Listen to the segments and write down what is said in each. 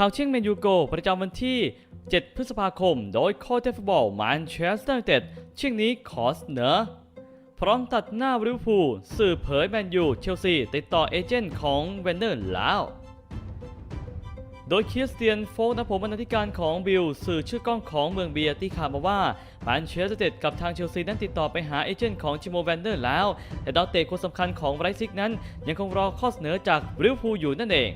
ข่าวเชียงแมนยูโก ประจำวันที่ 7 พฤษภาคม โดยโค้ชฟุตบอลแมนเชสเตอร์ยูไนเต็ดเชียงนี้ขอเสนอ พร้อมตัดหน้าลิเวอร์พูลสื่อเผยแมนยูเชลซีติดต่อเอเจนต์ของเวนเนอร์แล้ว โดยคริสเตียนโฟกนะผมบรรณาธิการของบิลสื่อชื่อกล้องของเมืองเบียร์ที่ข่าวมาว่าแมนเชสเตอร์ยูไนเต็ดกับทางเชลซีนั้นติดต่อไปหาเอเจนต์ของจิโมแวนเดอร์แล้ว แต่ดาวเตะคนสำคัญของไรซิกนั้นยังคงรอข้อเสนอจากลิเวอร์พูลอยู่นั่นเอง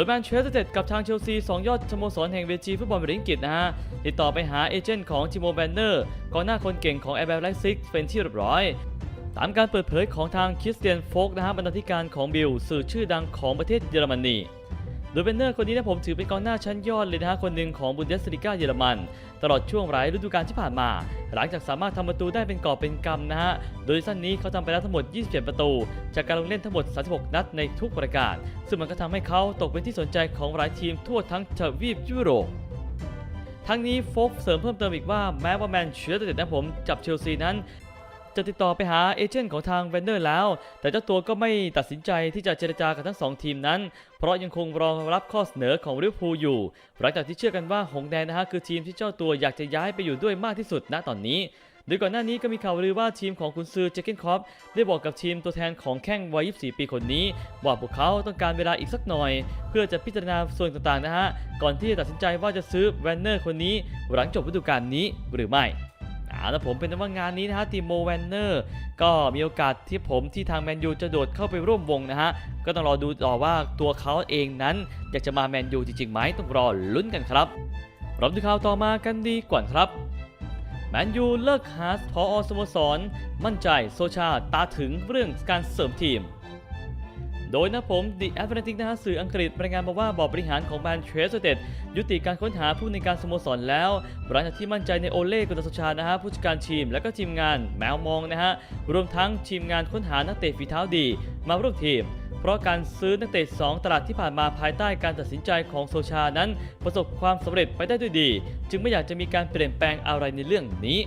ดยแมนเชสเตอร์เต็ดกับทางเชลซีสองยอดสโมสรแห่งเวจีฟุตบอลอังกฤษนะฮะ ติดต่อไปหาเอเจนต์ของจิโมแวนเนอร์กองหน้าคนเก่งของแอร์แบร์ไลซิกเป็นที่เรียบร้อย ตามการเปิดเผยของทางคริสเตียนโฟกนะฮะบรรณาธิการของบิลสื่อชื่อดังของประเทศเยอรมนี โดยเบนเนอร์คนนี้นะผมถือเป็นกองหน้าชั้นยอดเลยนะฮะคนหนึ่งของบุนเดสลิก้าเยอรมัน ตลอดช่วงหลายฤดูกาลที่ผ่านมา หลังจากสามารถทำประตูได้เป็นกอบเป็นกำนะฮะ โดยซีซั่นนี้เขาทำไปแล้วทั้งหมด 27 ประตู จากการลงเล่นทั้งหมด 36 นัดในทุกปรายการ ซึ่งมันก็ทำให้เขาตกเป็นที่สนใจของหลายทีมทั่วทั้งทวีปยุโรปทั้งนี้โฟกเสริมเพิ่มเติมอีกว่าแม้ว่าแมนเชสเตอร์ยูไนเต็ดนะผมจับเชลซีนั้น จะติดต่อไปหาเอเจนต์ของทางเวนเดอร์แล้ว แต่เจ้าตัวก็ไม่ตัดสินใจที่จะเจรจากับทั้งสองทีมนั้น เพราะยังคงรอรับข้อเสนอของลิเวอร์พูลอยู่ หลังจากที่เชื่อกันว่าหงแดงนะฮะคือทีมที่เจ้าตัวอยากจะย้ายไปอยู่ด้วยมากที่สุดณตอนนี้โดยก่อนหน้านี้ก็มีข่าวลือว่าทีมของคุณซือเจคเกนคอปได้บอกกับทีมตัวแทนของแข้งวัย 24 ปีคนนี้ ว่าพวกเขาต้องการเวลาอีกสักหน่อย เพื่อจะพิจารณาส่วนต่างๆนะฮะ ก่อนที่จะตัดสินใจว่าจะซื้อแวนเนอร์คนนี้ หลังจบฤดูกาลนี้หรือไม่ เอาละผมเป็นว่างานนี้นะฮะทีมโมแวนเนอร์ก็มีโอกาสที่ผมที่ทางแมนยูจะโดดเข้าไปร่วมวงนะฮะ ก็ต้องรอดูต่อว่าตัวเขาเองนั้นอยากจะมาแมนยูจริงๆไหมต้องรอลุ้นกันครับเราดูข่าวต่อมากันดีกว่าครับแมนยูเลิกหาพอสโมสร มั่นใจโซชาตาถึงเรื่องการเสริมทีม โดยนะผม The Atlantic นะฮะสื่ออังกฤษรายงานมาว่าบอร์ดบริหารของแมนเชสเตอร์ยูไนเต็ดยุติการค้นหาผู้ในการสโมสรแล้วหลังจากที่มั่นใจในโอเล่กุนซาโซชานะฮะผู้จัดการทีมและก็ทีมงานแมวมองนะฮะรวมทั้งทีมงานค้นหานักเตะฝีเท้าดี มาร่วมทีมเพราะการซื้อนักเตะ 2 ตลาดที่ผ่านมาภายใต้การตัดสินใจของโซชานั้น ประสบความสำเร็จไปได้ด้วยดี จึงไม่อยากจะมีการเปลี่ยนแปลงอะไรในเรื่องนี้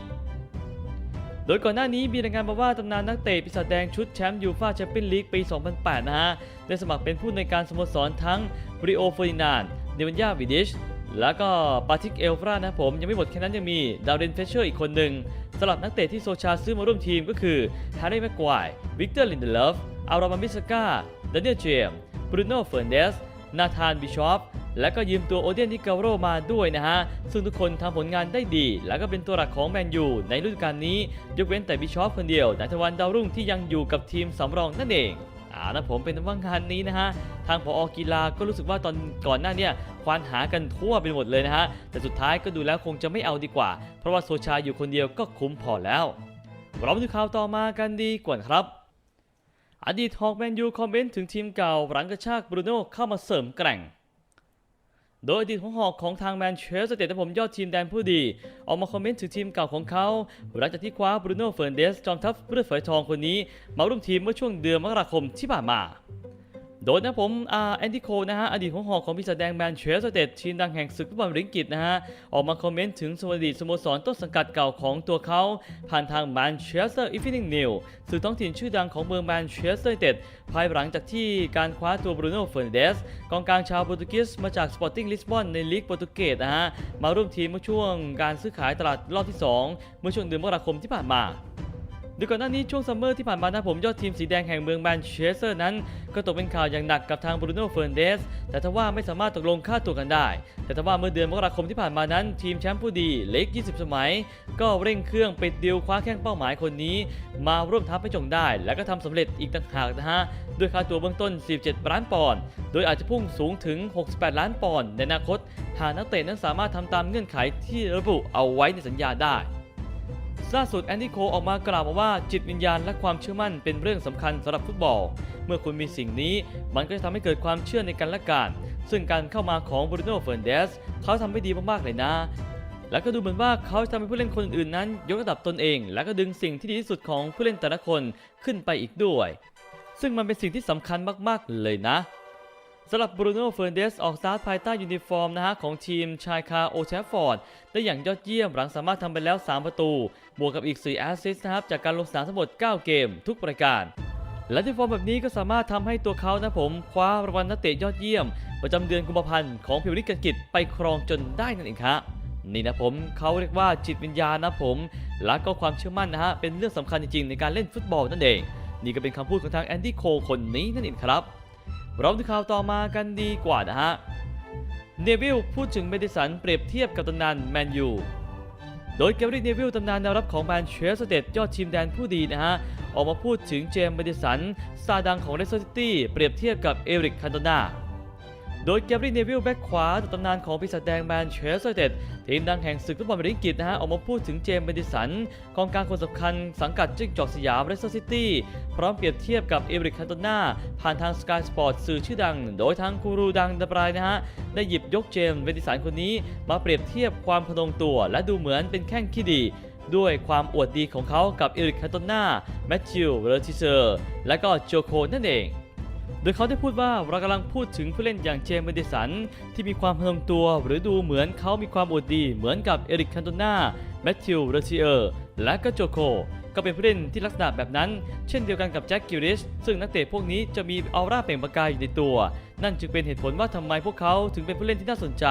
โดยก่อนหน้านี้มีรายงานมาว่าตำนานนักเตะปีศาจแดงชุดแชมป์ยูฟ่าแชมเปี้ยนลีกปี 2008 นะฮะ ได้สมัครเป็นผู้ในการสโมสรทั้งบริโอเฟอร์ดินานเนวันยาวิดิช แล้วก็ปาทิกเอลฟรานะผม ยังไม่หมดแค่นั้นยังมีดาวเรนเฟเชอร์อีกคนหนึ่งสำหรับนักเตะที่โซชาซื้อมาร่วมทีมก็คือแฮร์รี่แม็กควายวิกเตอร์ลินเดเลฟอารามามิสกาดานิเอลเจมบรูโน่เฟอร์เนสนาธานบิชอป และก็ยืมตัวโอเดียนนิกาโรมาด้วยนะฮะ ซึ่งทุกคนทำผลงานได้ดี และก็เป็นตัวหลักของแมนยูในฤดูกาลนี้ ยกเว้นแต่บิชอปคนเดียวนัทวันดาวรุ่งที่ยังอยู่กับทีมสำรองนั่นเองอ่านะผมเป็นว่างานนี้นะฮะ ทางพออกีฬาก็รู้สึกว่าตอนก่อนหน้าเนี่ยควานหากันทั่วไปหมดเลยนะฮะ แต่สุดท้ายก็ดูแล้วคงจะไม่เอาดีกว่า เพราะว่าโซชาอยู่คนเดียวก็คุ้มพอแล้วเรามาดูข่าวต่อมากันดีกว่าครับอดีตฮอกแมนยูคอมเมนต์ถึงทีมเก่าหลังกระชากบรูโน่เข้ามาเสริมแกร่ง โดยอดีตของหอกของทางแมนเชสเตอร์แต่ผมยอดทีมแดนผู้ดี ออกมาคอมเมนต์ถึงทีมเก่าของเขา หลังจากที่คว้าบรูโน่เฟอร์นเดสจอมทัพเลือดฝอยทองคนนี้ มาร่วมทีมเมื่อช่วงเดือนมกราคมที่ผ่านมา โดยนะผมแอนดี้โคนะฮะอดีตของหอกของปีศแดงแมนเชสเตอร์เตดทีมดังแห่งศึกฟุตบอลอังกฤษนะฮะออกมาคอมเมนต์ถึงสวัสดีสโมสรต้นสังกัดเก่าของตัวเขา ผ่านทางแมนเชสเตอร์อีฟนิ่งนิวสื่อท้องถิ่นชื่อดังของเมืองแมนเชสเตอร์เตดภายหลังจากที่การคว้าตัวบรูโน่เฟอร์นเดสกองกลางชาวโปรตุเกสมาจากสปอร์ติ้งลิสบอนในลีกโปรตุเกสนะฮะมาร่วมทีมเมื่อช่วงการซื้อขายตลาดรอบที่ 2 เมื่อช่วงเดือนมกราคมที่ผ่านมา ดยก่อนหน้านี้ช่วงซัมเมอร์ที่ผ่านมานะผมยอดทีมสีแดงแห่งเมืองแมนเชสเตอร์นั้น ก็ตกเป็นข่าวอย่างหนักกับทางบรูโน่เฟอร์นเดสแต่ทว่าไม่สามารถตกลงค่าตัวกันได้ แต่ทว่าเมื่อเดือนมกราคมที่ผ่านมานั้น ทีมแชมป์ผู้ดีเล็ก 20 สมัย ก็เร่งเครื่องปิดดีลคว้าแข้งเป้าหมายคนนี้ มาร่วมทัพให้จงได้ และก็ทำสำเร็จอีกต่างหากนะฮะด้วยค่าตัวเบื้องต้น47ล้านปอนด์โดยอาจจะพุ่งสูงถึง 68 ล้านปอนด์ในอนาคตหากนักเตะนั้นสามารถทำตามเงื่อนไขที่ระบุเอาไว้ในสัญญาได้ ล่าสุดแอนดี้โคออกมากล่าวมาว่าจิตวิญญาณและความเชื่อมั่นเป็นเรื่องสำคัญสำหรับฟุตบอล เมื่อคุณมีสิ่งนี้ มันก็จะทำให้เกิดความเชื่อในกันและกัน ซึ่งการเข้ามาของบรูโน่เฟอร์นเดสเขาทำได้ดีมากๆเลยนะ และก็ดูเหมือนว่าเขาจะทำให้ผู้เล่นคนอื่นๆนั้น ยกระดับตนเอง และก็ดึงสิ่งที่ดีที่สุดของผู้เล่นแต่ละคนขึ้นไปอีกด้วย ซึ่งมันเป็นสิ่งที่สำคัญมากๆเลยนะ สำหรับบรูโน่เฟอร์นเดสออกสตาร์ทภายใต้ยูนิฟอร์มนะฮะของทีมชายคาโอเทฟฟอร์ด ได้อย่างยอดเยี่ยมหลังสามารถทำไปแล้ว 3 ประตู บวกกับอีก 4 แอสซิสต์นะครับ จากการลงสนามทั้งหมด 9 เกมทุกรายการ และที่ฟอร์มแบบนี้ก็สามารถทำให้ตัวเขานะผม คว้ารางวัลนักเตะยอดเยี่ยม ประจำเดือนกุมภาพันธ์ของพิมยร์ลีกอังกฤษไปครองจนได้นั่นเองครับนี่นะผมเขาเรียกว่าจิตวิญญาณนะผม และก็ความเชื่อมั่นนะฮะเป็นเรื่องสำคัญจริงๆในการเล่นฟุตบอลนั่นเอง นี่ก็เป็นคำพูดของทางแอนดี้โคคนนี้นั่นเองครับ เราดูข่าวต่อมากันดีกว่านะฮะ เนวิลพูดถึงเมดิสันเปรียบเทียบกับตำนานแมนยู โดยแกรี่เนวิลตำนานแนวรับของแมนเชสเตอร์ยอดทีมแดนผู้ดีนะฮะ ออกมาพูดถึงเจมส์เมดิสันซาดังของเลสเตอร์ซิตี้เปรียบเทียบกับเอริกคันโตนา โดยแกรี่เนวิลแบ็กขวาตำนานของปีศาจแดงแมนเชสเตอร์ทีมดังแห่งศึกฟุตบอลอังกฤษนะฮะออกมาพูดถึงเจมส์เมดิสันกองกลางคนสำคัญสังกัดจิ้งจอกสยามเลสเตอร์ซิตี้พร้อมเปรียบเทียบกับเอริกคันโตนาผ่านทางสกายสปอร์ตสื่อชื่อดัง โดยทางกูรูดังดับรายนะฮะได้หยิบยกเจมส์เมดิสันคนนี้มาเปรียบเทียบความพนงตัว และดูเหมือนเป็นแข้งขี้ดีด้วยความอวดดีของเขากับเอริกคันโตนาแมทธิวเวอร์ติเซอร์ และก็โจโคนั่นเอง โดยเขาได้พูดว่าเรากำลังพูดถึงผู้เล่นอย่างเจมส์เมดิสัน ที่มีความพนมตัว หรือดูเหมือนเขามีความอดดี เหมือนกับเอริกคันโตนาแมทธิวเรซิเออร์และก็โจโค ก็เป็นผู้เล่นที่ลักษณะแบบนั้น เช่นเดียวกันกับแจ็คกิลริชซึ่งนักเตะพวกนี้จะมีออร่าเปล่งประกายอยู่ในตัว นั่นจึงเป็นเหตุผลว่าทำไมพวกเขาถึงเป็นผู้เล่นที่น่าสนใจ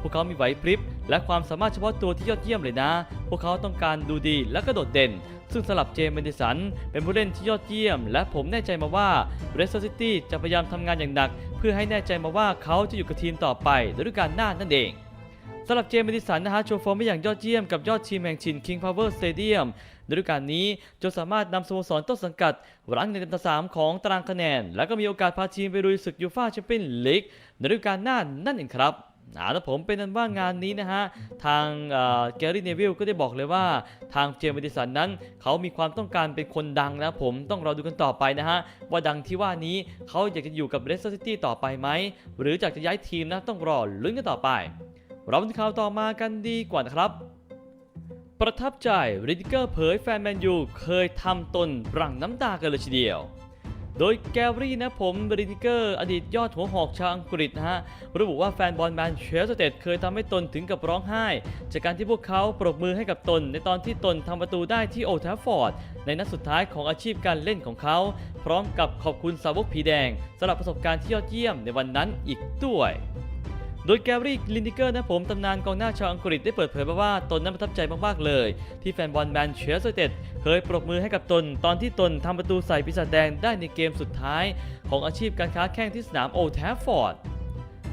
พวกเขามีไหวพริบ และความสามารถเฉพาะตัวที่ยอดเยี่ยมเลยนะ พวกเขาต้องการดูดีและก็โดดเด่น ซึ่งสำหรับเจมส์เมดิสัน เป็นผู้เล่นที่ยอดเยี่ยม และผมแน่ใจมาว่าเรสเตอร์ซิตี้จะพยายามทำงานอย่างหนัก เพื่อให้แน่ใจมาว่าเขาจะอยู่กับทีมต่อไปฤดูกาลหน้านั่นเอง สำหรับเจมส์เมดิสันนะฮะโชว์ฟอร์มได้อย่างยอดเยี่ยมกับยอดทีมแห่งชิน King Power Stadium ในฤดูกาลนี้จนสามารถนำสโมสรต้นสังกัดรั้งในอันดับสามของตารางคะแนน และก็มีโอกาสพาทีมไปลุยศึกยูฟ่าแชมเปี้ยนลีกในฤดูกาลหน้านั่นเองครับอ่าแล้วผมเป็นนั้นว่างานนี้นะฮะ ทางแกรี่เนวิลก็ได้บอกเลยว่า ทางเจมส์มดิสันนั้น เขามีความต้องการเป็นคนดังนะผมต้องรอดูกันต่อไปนะฮะ ว่าดังที่ว่านี้เขาอยากจะอยู่กับเรสเตอร์ซิตี้ต่อไปไหม หรืออยากจะย้ายทีมนะต้องรอลุ้นกันต่อไป เราไปข่าวต่อมากันดีกว่านะครับ ประทับใจริดิเกอร์เผยแฟนแมนยูเคยทำตนรั่งน้ำตากันเลยทีเดียว โดยแกรี่นะผมริดิเกอร์ อดีตยอดหัวหอกชาวอังกฤษนะฮะ ระบุว่าแฟนบอลแมนเชสเตอร์เคยทำให้ตนถึงกับร้องไห้ จากการที่พวกเขาปรบมือให้กับตน ในตอนที่ตนทำประตูได้ที่โอทรฟฟอร์ด ในนัดสุดท้ายของอาชีพการเล่นของเขา พร้อมกับขอบคุณสาวกผีแดงสำหรับประสบการณ์ที่ยอดเยี่ยมในวันนั้นอีกด้วย โดยแกรี่ลินดิเกอร์นะผมตำนานกองหน้าชาวอังกฤษได้เปิดเผยมาว่าตนนั้นประทับใจมากๆเลย ที่แฟนบอลแมนเชสเตอร์เคยปรบมือให้กับตน ตอนที่ตนทำประตูใส่ปีศาจแดงได้ในเกมสุดท้าย ของอาชีพการค้าแข่งที่สนามโอลด์แทฟฟอร์ด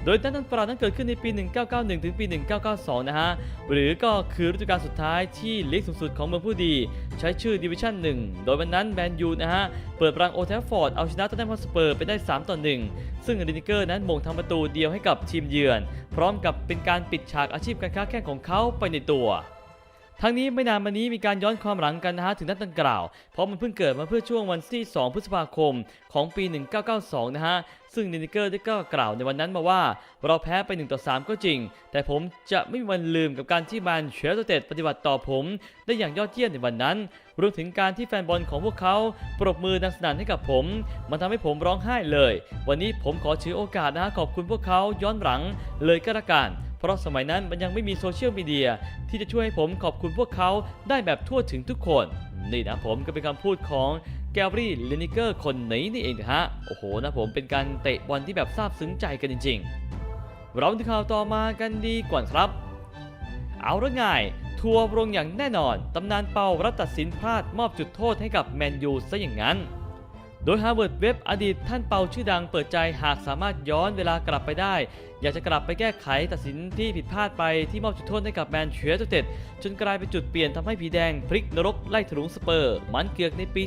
โดยนั้นประหลาดนั้นเกิดขึ้นในปี 1991 ถึงปี 1992 นะฮะ หรือก็คือฤดูกาลสุดท้ายที่ลีกสูงสุดของเมืองผู้ดี ใช้ชื่อดิวิชั่น 1 โดยวันนั้นแมนยูนะฮะ เปิดปรางโอเทฟฟอร์ดเอาชนะตันแนมฮอสเปอร์ไปได้ 3 ต่อ 1 ซึ่งรินิเกอร์นั้นมงทำประตูเดียวให้กับทีมเยือน พร้อมกับเป็นการปิดฉากอาชีพการค้าแข่งของเขาไปในตัว ทั้งนี้ไม่นานมานี้มีการย้อนความหลังกันนะฮะถึงนัดดังกล่าว เพราะมันเพิ่งเกิดมาเพื่อช่วงวันที่ 2 พฤษภาคมของปี 1992 นะฮะ ซึ่งนินิเกอร์ได้ก็กล่าวในวันนั้นมาว่า เราแพ้ไป1ต่อ3 ก็จริง แต่ผมจะไม่มีวันลืมกับการที่แมนเชสเตอร์ปฏิบัติต่อผม ได้อย่างยอดเยี่ยมในวันนั้นรวมถึงการที่แฟนบอลของพวกเขาปรบมือดังสนั่นให้กับผม มันทำให้ผมร้องไห้เลย วันนี้ผมขอถือโอกาสนะฮะขอบคุณพวกเขาย้อนหลังเลยก็แล้วกัน เพราะสมัยนั้นมันยังไม่มีโซเชียลมีเดียที่จะช่วยให้ผมขอบคุณพวกเขาได้แบบทั่วถึงทุกคน นี่นะผมก็เป็นคำพูดของแกรี่ลินิเกอร์คนนี้นี่เองนะฮะ โอ้โหนะผมเป็นการเตะบอลที่แบบซาบซึ้งใจกันจริง ๆ เราที่ข่าวต่อมากันดีกว่าครับ เอาละไงทัวร์ลงอย่างแน่นอน ตำนานเปารัตตัดสินพลาดมอบจุดโทษให้กับแมนยูซะอย่างนั้น โดยฮาร์วาร์ดเว็บอดีตท่านเปาชื่อดังเปิดใจหากสามารถย้อนเวลากลับไปได้ อยากจะกลับไปแก้ไขตัดสินที่ผิดพลาดไปที่มอบจุดโทษให้กับแมนเชสเตอร์เต็ดจนกลายเป็นจุดเปลี่ยนทำให้ผีแดงพลิกนรกไล่ถลุงสเปอร์ มันเกือกในปี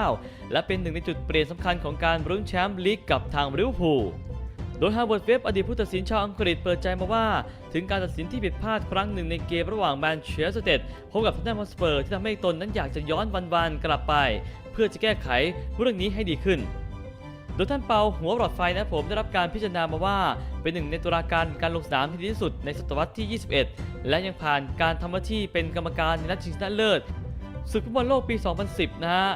2009 และเป็นหนึ่งในจุดเปลี่ยนสำคัญของการรุ้นแชมป์ลีกกับทางลิเวอร์พูลโดยฮาร์วาร์ดเว็บอดีตผู้ตัดสินชาวอังกฤษเปิดใจมาว่า ถึงการตัดสินที่ผิดพลาดครั้งหนึ่งในเกมระหว่างแมนเชสเตอร์เต็ดพบกับท็อตแนมอสเปอร์ที่ทำให้ตนนั้นอยากจะย้อนวันๆกลับไป พื่อจะแก้ไขเรื่องนี้ให้ดีขึ้น โดยท่านเปาหัวหลอดไฟนะผมได้รับการพิจารณามาว่า เป็นหนึ่งในตุลาการการลงสนามที่ดีที่สุดในศตวรรษที่ 21 และยังผ่านการทำหน้าที่เป็นกรรมการในนัดชิงชนะเลิศศึกฟุตบอลโลกปี 2010 นะฮะ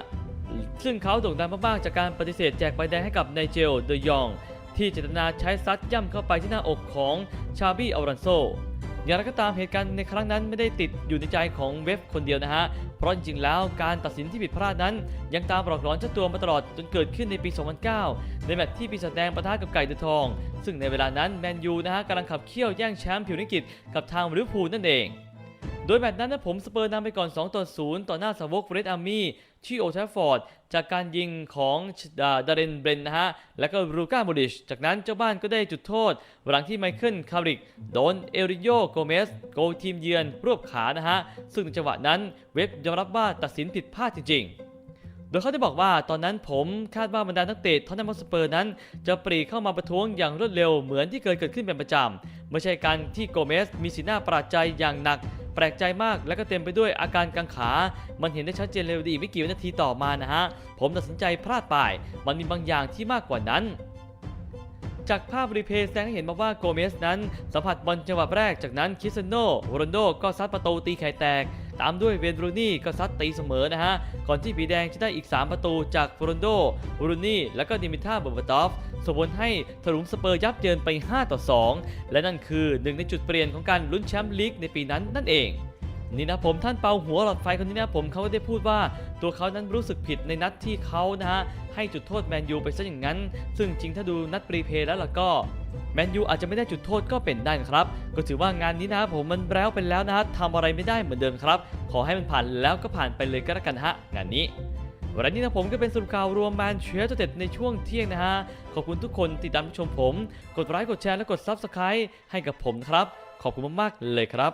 ซึ่งเขาโด่งดังมากๆจากการปฏิเสธแจกใบแดงให้กับไนเจลเดยอง ที่เจตนาใช้ซัดย่ำเข้าไปที่หน้าอกของชาบี้อัลรันโซ อย่างไรก็ตามเหตุการณ์ในครั้งนั้นไม่ได้ติดอยู่ในใจของเวฟคนเดียวนะฮะ เพราะจริงๆแล้วการตัดสินที่ผิดพลาดนั้น ยังตามหลอกหลอนเจ้าตัวมาตลอดจนเกิดขึ้นในปี 2009 ในแมตช์ที่ปีศาจแดงปะทะกับไก่ตะทอง ซึ่งในเวลานั้นแมนยูนะฮะกำลังขับเคี่ยวแย่งแชมป์ผิวนิกิตกับทางลิเวอร์พูลนั่นเอง โดยแมตช์นั้นนะผมสเปอร์นำไปก่อน 2 ต่อ 0 ต่อหน้าสาวกเรดอาร์มี่ที่โอทรฟฟอร์ด จากการยิงของดาดาเรนเบรนนะฮะ แล้วก็รูก้าโมดิช จากนั้นเจ้าบ้านก็ได้จุดโทษ หลังที่ไมเคิลคาริก โดนเอริโยโกเมส โกทีมเยือนรวบขานะฮะ ซึ่งในจังหวะนั้นเว็บยอมรับว่าตัดสินผิดพลาดจริงๆ โดยเขาได้บอกว่าตอนนั้นผมคาดว่าบรรดานักเตะทอนนัมสเปอร์นั้น จะปรีเข้ามาประท้วงอย่างรวดเร็วเหมือนที่เคยเกิดขึ้นเป็นประจำไม่ใช่การที่โกเมสมีสีหน้าประหลาดใจอย่างหนัก แปลกใจมากและก็เต็มไปด้วยอาการกังขา มันเห็นได้ชัดเจนเลยดีไม่กี่วินาทีต่อมานะฮะ ผมตัดสินใจพลาดไป มันมีบางอย่างที่มากกว่านั้นจากภาพรีเพย์แสดงให้เห็นมาว่าโกเมสนั้น สัมผัสบอลจังหวะแรกจากนั้นคิสเซโนโรนโดก็ซัดประตูตีไข่แตก ตามด้วยเวนบรูนี่ก็ซัดตีเสมอนะฮะ ก่อนที่ผีแดงจะได้อีก 3 ประตูจากโรนโดบรูนี่ และก็ดิมิท่าเบอร์บตอฟส่งผลให้ถลุงสเปอร์ยับเยินไป 5 ต่อ 2 และนั่นคือหนึ่งในจุดเปลี่ยนของการลุ้นแชมป์ลีกในปีนั้นนั่นเองนี่นะผมท่านเปาหัวหลอดไฟคนนี้นะผมเขาก็ได้พูดว่าตัวเขานั้นรู้สึกผิดในนัดที่เขานะฮะให้จุดโทษแมนยูไปซะอย่างนั้น ซึ่งจริงถ้าดูนัดปรีเพย์แล้วล่ะก็ แมนยูอาจจะไม่ได้จุดโทษก็เป็นได้นะครับ ก็ถือว่างานนี้นะครับผมมันแล้วเป็นแล้วนะฮะทำอะไรไม่ได้เหมือนเดิมครับ ขอให้มันผ่านแล้วก็ผ่านไปเลยก็แล้วกันฮะงานนี้วันนี้นะผมก็เป็นสรุปข่าวรวมแมนเชสเตอร์เต็ดในช่วงเที่ยงนะฮะ ขอบคุณทุกคนติดตามชมผม กดไลค์กดแชร์และกดซับสไครต์ให้กับผมครับ ขอบคุณมากๆเลยครับ